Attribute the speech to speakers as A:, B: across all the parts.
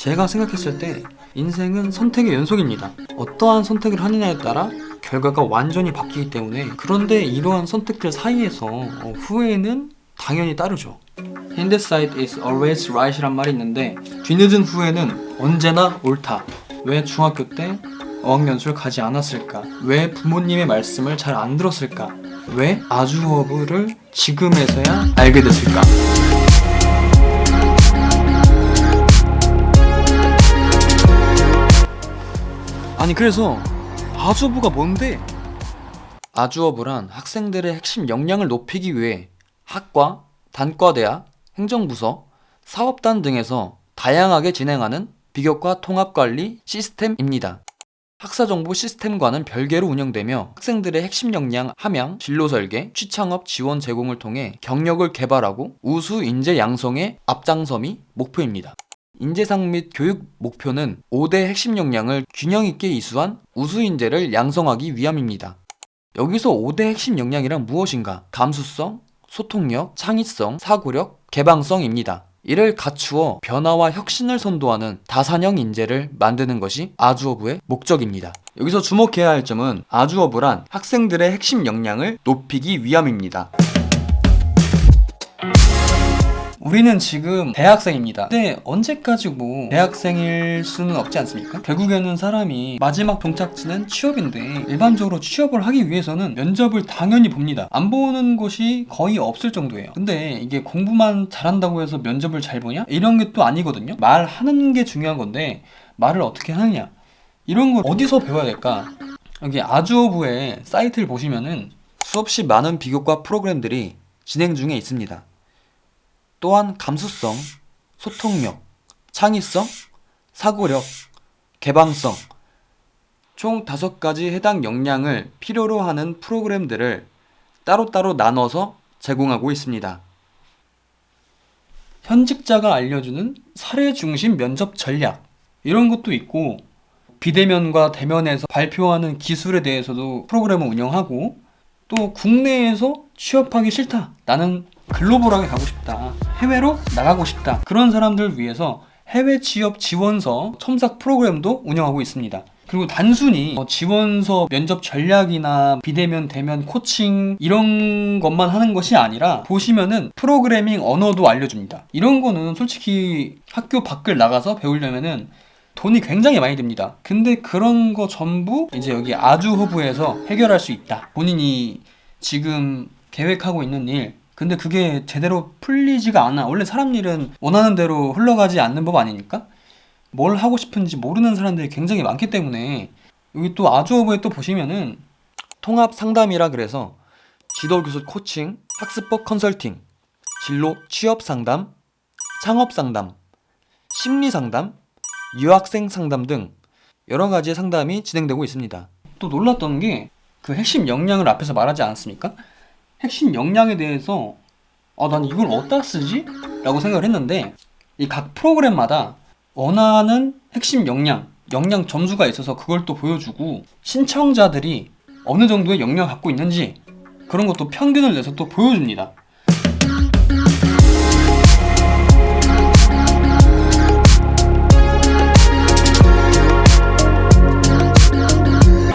A: 제가 생각했을 때 인생은 선택의 연속입니다. 어떠한 선택을 하느냐에 따라 결과가 완전히 바뀌기 때문에 그런데 이러한 선택들 사이에서 어, 후회는 당연히 따르죠. Hindsight is always right이란 말이 있는데 뒤늦은 후회는 언제나 옳다. 왜 중학교 때 어학연수를 가지 않았을까? 왜 부모님의 말씀을 잘 안 들었을까? 왜 아주어부를 지금에서야 알게 됐을까? 아니 그래서 아주어부가 뭔데? 아주어부란 학생들의 핵심 역량을 높이기 위해 학과, 단과대학, 행정부서, 사업단 등에서 다양하게 진행하는 비교과 통합관리 시스템입니다. 학사정보 시스템과는 별개로 운영되며 학생들의 핵심 역량 함양, 진로 설계, 취창업 지원 제공을 통해 경력을 개발하고 우수 인재 양성에 앞장섬이 목표입니다. 인재상 및 교육 목표는 5대 핵심 역량을 균형 있게 이수한 우수 인재를 양성하기 위함입니다. 여기서 5대 핵심 역량이란 무엇인가? 감수성, 소통력, 창의성, 사고력, 개방성입니다. 이를 갖추어 변화와 혁신을 선도하는 다산형 인재를 만드는 것이 아주어부의 목적입니다. 여기서 주목해야 할 점은 아주어부란 학생들의 핵심 역량을 높이기 위함입니다. 우리는 지금 대학생입니다. 근데 언제까지 뭐 대학생일 수는 없지 않습니까? 결국에는 사람이 마지막 동착지는 취업인데 일반적으로 취업을 하기 위해서는 면접을 당연히 봅니다. 안 보는 곳이 거의 없을 정도예요. 근데 이게 공부만 잘한다고 해서 면접을 잘 보냐? 이런 게 또 아니거든요. 말하는 게 중요한 건데 말을 어떻게 하느냐? 이런 걸 어디서 배워야 될까? 여기 아주어부의 사이트를 보시면은 수없이 많은 비교과 프로그램들이 진행 중에 있습니다. 또한 감수성, 소통력, 창의성, 사고력, 개방성 총 다섯 가지 해당 역량을 필요로 하는 프로그램들을 따로따로 나눠서 제공하고 있습니다. 현직자가 알려주는 사례 중심 면접 전략 이런 것도 있고 비대면과 대면에서 발표하는 기술에 대해서도 프로그램을 운영하고 또 국내에서 취업하기 싫다 나는 글로벌하게 가고 싶다 해외로 나가고 싶다 그런 사람들을 위해서 해외 취업 지원서 첨삭 프로그램도 운영하고 있습니다 그리고 단순히 뭐 지원서 면접 전략이나 비대면 대면 코칭 이런 것만 하는 것이 아니라 보시면은 프로그래밍 언어도 알려줍니다 이런 거는 솔직히 학교 밖을 나가서 배우려면은 돈이 굉장히 많이 듭니다. 근데 그런 거 전부 이제 여기 아주 허브에서 해결할 수 있다. 본인이 지금 계획하고 있는 일. 근데 그게 제대로 풀리지가 않아. 원래 사람 일은 원하는 대로 흘러가지 않는 법 아니니까? 뭘 하고 싶은지 모르는 사람들이 굉장히 많기 때문에 여기 또 아주어부에 또 보시면은 통합 상담이라 그래서 지도 교수 코칭, 학습법 컨설팅, 진로 취업 상담, 창업 상담, 심리 상담, 유학생 상담 등 여러 가지의 상담이 진행되고 있습니다. 또 놀랐던 게 그 핵심 역량을 앞에서 말하지 않았습니까? 핵심 역량에 대해서 아, 난 이걸 어디다 쓰지? 라고 생각을 했는데 이 각 프로그램마다 원하는 핵심 역량, 역량 점수가 있어서 그걸 또 보여주고 신청자들이 어느 정도의 역량을 갖고 있는지 그런 것도 평균을 내서 또 보여줍니다.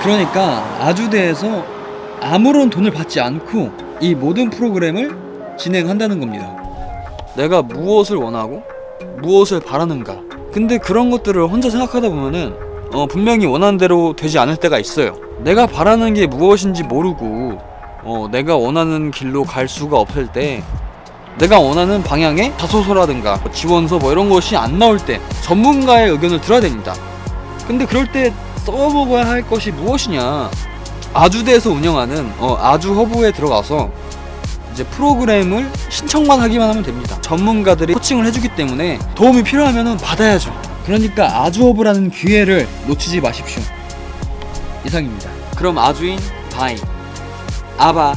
A: 그러니까 아주대에서 아무런 돈을 받지 않고 이 모든 프로그램을 진행한다는 겁니다. 내가 무엇을 원하고 무엇을 바라는가. 근데 그런 것들을 혼자 생각하다 보면은 어, 분명히 원하는 대로 되지 않을 때가 있어요. 내가 바라는 게 무엇인지 모르고 어, 내가 원하는 길로 갈 수가 없을 때 내가 원하는 방향의 자소서라든가 뭐 지원서 뭐 이런 것이 안 나올 때 전문가의 의견을 들어야 됩니다. 근데 그럴 때 써먹어야 할 것이 무엇이냐? 아주대에서 운영하는 어, 아주 허브에 들어가서 이제 프로그램을 신청만 하기만 하면 됩니다. 전문가들이 코칭을 해주기 때문에 도움이 필요하면 받아야죠. 그러니까 아주허브라는 기회를 놓치지 마십시오. 이상입니다. 그럼 아주인 바이 아바